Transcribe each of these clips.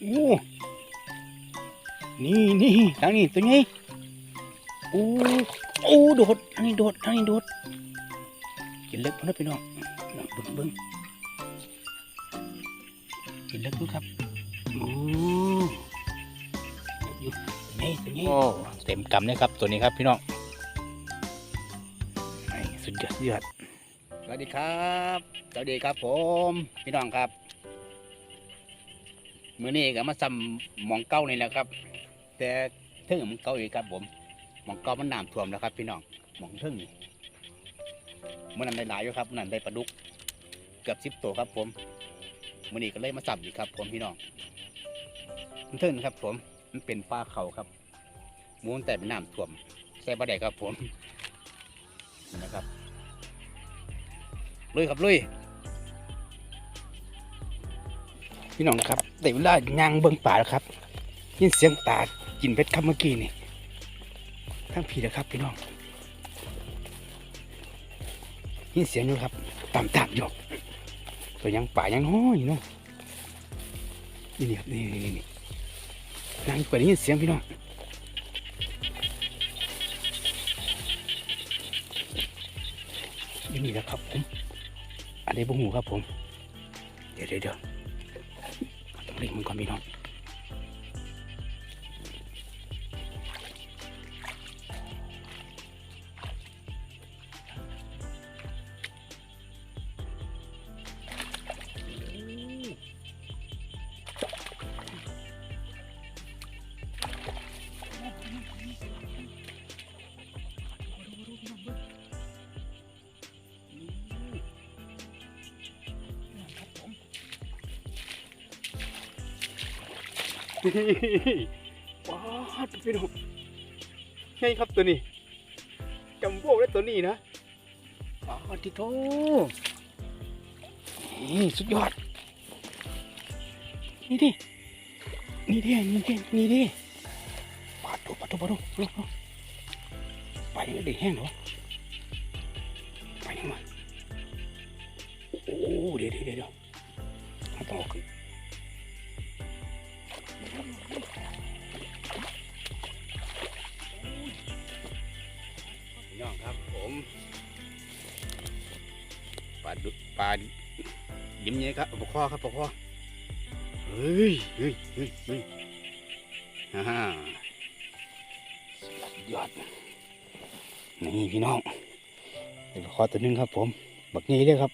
โอ้นี่นี่ทางนี้ตัวนี้โอ้โอ้โดดทางนี้โดดทางนี้โดดกินเล็กพอนะพี่น้องพี่น้องเบิ้งเบิ้งกินเล็กดูครับโอ้อยู่นี่ตัวนี้โอ้เต็มกำเลยครับตัวนี้ครับพี่น้องไอ้สุดยอดสุดยอดสวัสดีครับสวัสดีครับผม พี่น้องครับ มือนี้ก็มาซ้ำหมองเก้านี่แหละครับ แต่เทิงมันเก่าอีกครับผมหมองเก้ามันน้ำท่วมแล้วครับ พี่น้องหมองเทิงนี่มื่อนั้นได้หลายอยู่ครับมื่อนั้นได้ปลาดุกเกือบสิบตัวครับ ผมมือนี้ก็เลยมาซ้ำอีกครับ ผมพี่น้องมันเทิงครับ ผมมันเป็นปลาเขาครับมูนแต่เป็นน้ำท่วมใส่ปลาแดกครับผมนะครับลุยครับลุย พี่น้องครับแต่เวลาย่างเบิ่งป่าแล้วครับ ยินเสียงป่ากินเพชรครับเมื่อกี้นี่ทั้งผีนะครับพี่น้องยินเสียงอยู่ครับต่ำต่ำๆอยู่ตัวยังป่ายังห้อยอยู่เนาะนี่นี่นี่นี่นี่นั่งอยู่ไปได้ยินเสียงพี่น้องนี่แหละครับผมอันนี้บุ้งหูครับผม เดี๋ยวเดี๋ยว เดี๋ย วต้องเล่งมันก่อนพี่น้องว้าวพี่น้องไงครับตัวนี้จำพวกได้ตัวนี้นะว้าวทิโตนี่สุดยอด นี่ดิ นี่ดินี่ดินี่ดิปาดดูปาดดูปาดดูไปยังได้แห้งเหรอไปยังมาโอ้เดี๋ยวเดี๋ยวเดี๋ยวเอาต่อขึ้ นพี่น้องครับผมปลาดุปลายิ้มเนี้ยครับปลาคอครับปลาคอเฮ้ยเฮ้ยเฮ้ยเฮ้ยฮ่าสุดยอดนี่พี่น้องเป็นปลาคอตัวหนึงครับผม บักนี้เลยครับ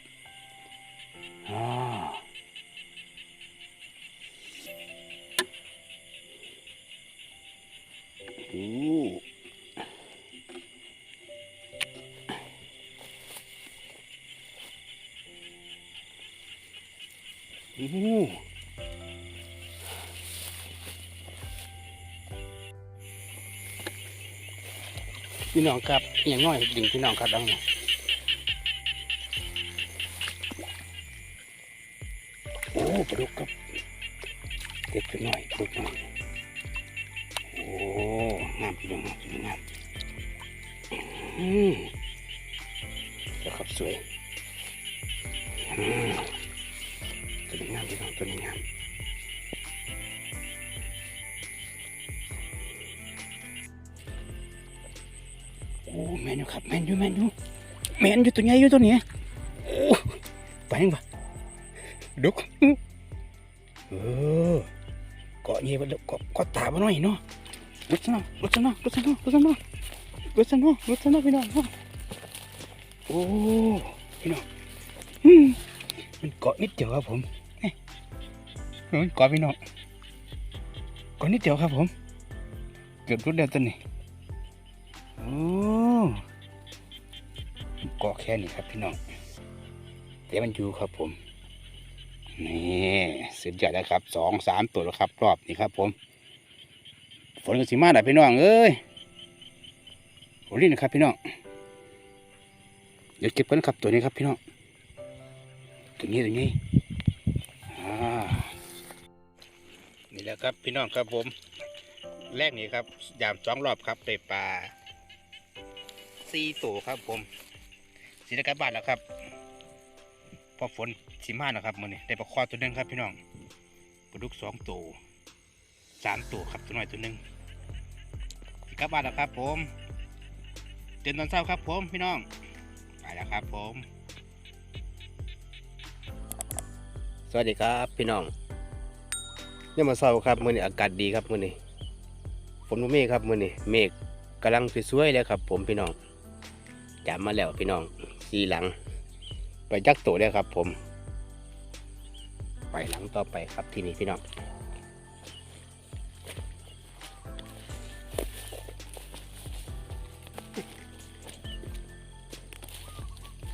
อ้พี่น้องครับอย่างน้อยดิ่งพี่น้องครับดังนี้โอ้ปลาดุกครับเด็ดไปหน่อยปลาดุกหน่อยโอ้งามพี่น้องงามพี่น้องงามอืมแล้วครับสวยอืม ตัวนี้งามพี่น้องตัวนี้งามโอ้แมนอยู่ครับแมนอยู่แมนอยู่แมนอยู่ตัวใหญ่อยู่ตัวนี้โอ้ไปยังปะดุกเออเกาะเงี้ยบเกาะเกาะตาบ่หน่อยเนาะลุกซะเนาะลุกซะเนาะลุกซะเนาะลุกซะเนาะลุกซะเนาะลุกซะเนาะพี่น้องโอ้พี่น้องมันเกาะนิดเดียวครับผม กอพี่น้องกอดนิดเดียวครับผม เกือบรุดแล้วตัวนี้โอ้กาะแค่นี้ครับพี่น้องแต่มันอยู่ครับผมนี่สุดยอดแล้วครับสองสามตัวแล้วครับ รอบนี้ครับ ผม ฝนก็สิมาได้พี่น้องเอ้ยฝนนี่นะครับพี่น้องเดี๋ยวเก็บกันครับตัวนี้ครับพี่น้องตัวนี้ตัวนี้อ่า นี่แหละครับพี่น้องครับผม แรกนี่ครับยามสองรอบครับได้ปลาสี่ตัวครับผมสีได้กลับบ้านแล้วครับพอฝนสีมาแล้วครับมือนี้ได้ปลาคอตัวหนึงครับพี่น้องปลาดุกสองตัวสามตัวครับตัวน้อยตัวหนึ่งสิกลับบ้านแล้วครับ ผมเตือนตอนเช้าครับ ผมพี่น้องไปแล้วครับผม สวัสดีครับพี่น้อง ยามมาเช้าครับมื้อนี้อากาศดีครับมื้อนี้ฝนบ่มีครับมื้อนี้เมฆกำลังสวยๆเลยครับ ผมพี่น้องจามมาแล้วพี่น้องสีหลัง ไปจักตัวได้ครับ ผม ไปหลังต่อไปครับที่นี่พี่น้อง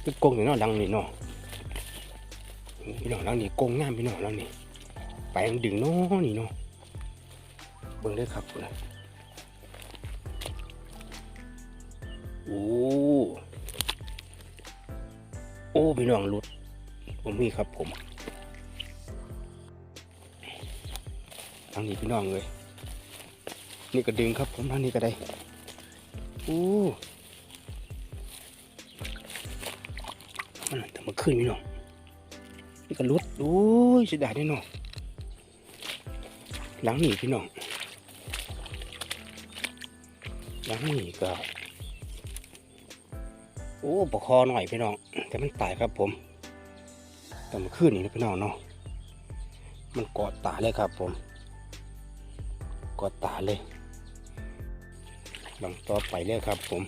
คือกงอยู่นาะหลังนี่เนาะพี่น้องหลังนี่กงงามพี่น้องหลังนี่ ไปยังดึงนาะนี่เนาะเบิ่งได้อครับพุ่นะโอ้โอ้พี่น้องหลุดผมมีครับผมทางนี้พี่น้องเลยนี่ก็ดึงครับผมทางนี้ก็ได้อู้มันแต่มาขึ้นพี่น้องนี่ก็ลุดโอ้ยเสียดายแน่นอน หลังนี้พี่น้องหลังนี้ก็โอ้ปะคอหน่อยพี่น้องแต่มันตายครับผมแต่มาขึ้นนี่นะพี่น้องเนาะมันกอดตาเลยครับผมกดตาเลยหลังต่อไปเลยครับผม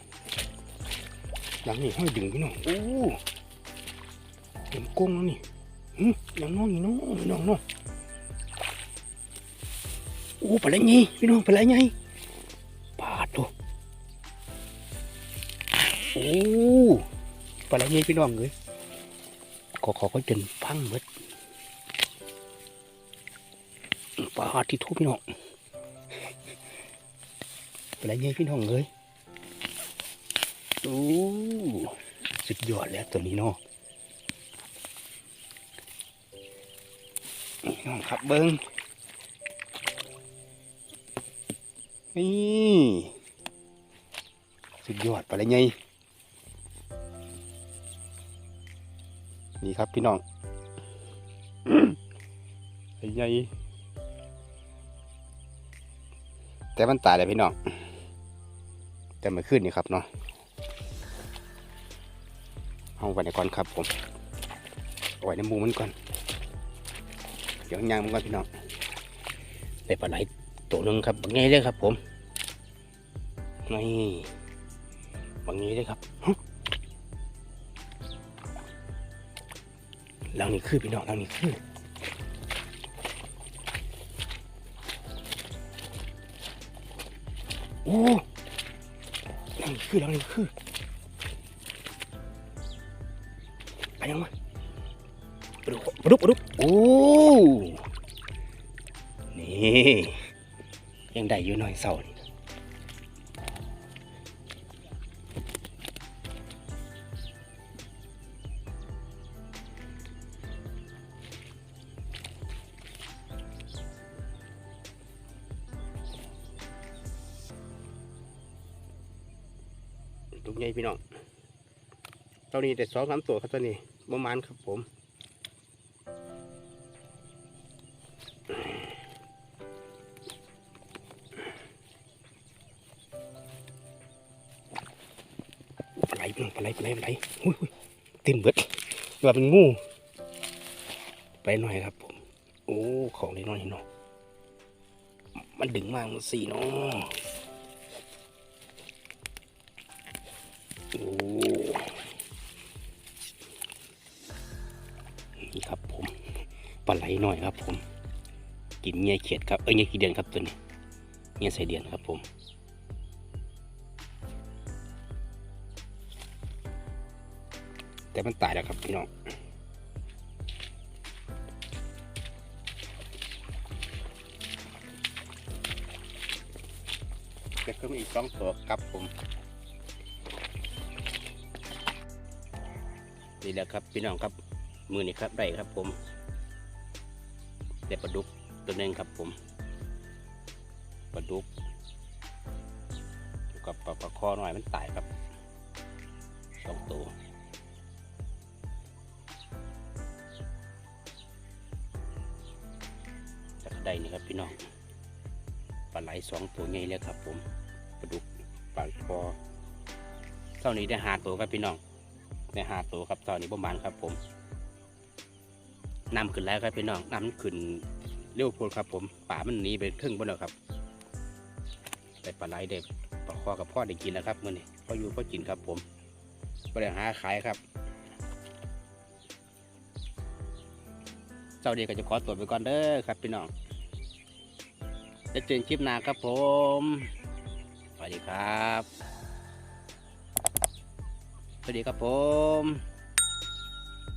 หลังนี้ห้อยดึงพี่น้องโอ้เห็นกุ้งแล้วนี่หึหลังน้องนี่น้องพี่น้องเน้อง อ้ปลาไหลไงพี่น้องปลาไหลไงปลาตัวโอ้ปลาไหลไงพี่น้องเลยขอขอก็จนพังเบิดปลาที่ทุบพี่น้องอะไรเงี้ยพี่น้องเลยโอ้สุดยอดแล้วตัวนี้เนาะนี่น้องครับเบิ้ง นี่สุดยอดไปเลยไงนี่ครับพี่น้องไอ้ไงแต่มันตายเลยพี่น้อง แต่มื่อคืนนี่ครับเนาะเอาไว้ในก่อนครับผมเอาไว้ในมูมันก่อน เดี๋ยวยางมันก่อนพี่น้องได้ปลาไหล ตัวหนึ่งครับบางงี้เลยครับ ผมนี่บางงี้เลยครับฮึหลังนี้คือพี่น้องหลังนี้คือโอ้ลังนี่คือลังนี่คือไปยังมาปลุกปลุกปลุกโอ้นี่ ยังได้อยู่หน่อยเสานี่ตุกใหญ่พี่น้องตอนนี้แต่สองสามตัวครับตอนนี้ประมาณครับผม ปลาไหลปลาไหลปลาไหลปลาไหลอุ้ยหุยเต็มเบิดว่าเป็นงูไปหน่อยครับผมโอ้ของเล็กน้อยเนาะมันดึงมากมันสี่เนาะโอ้นี่ครับผมปลาไหลหน่อยครับผม กินเงี้ยเขียดครับเอ้ยเงี้ยขี้เดือนครับตัวนี้เงี้ยใส่เดือนครับผม แต่มันตายแล้วครับพี่น้องแล้วก็มีอีกสองตัวครับผมนี่แหละครับพี่น้องครับมือนี่ครับได้ครับผมได้ปลาดุกตัวหนึ่งครับผมปลาดุกกับปลาคอหน่อยมันตายครับสองตัว จากใดนี่ครับพี่น้องปลาไหลสองตัวใหญ่เลยครับ ผมปลาดุกปลาคอเท่านี้ได้หาตัวครับพี่น้องได้หาตัวครับเท่านี้ประมาณครับ ผมน้ำขึ้นแล้วครับพี่น้องน้ำขึ้นเร็วโพดครับ ผมป่ามันหนีไปครึ่งบนแล้วครับแต่ปลาไหลเด็กปลาคอกับพ่อได้กินแล้วครับมื่อนี้พ่ออยู่พ่อกินครับ ผมก็ได้หาขายครับเจ้าเดียก็จะขอตัวไปก่อนเด้อครับพี่น้อง จะเจอคลิปหน้าครับผม สวัสดีครับ สวัสดีครับผม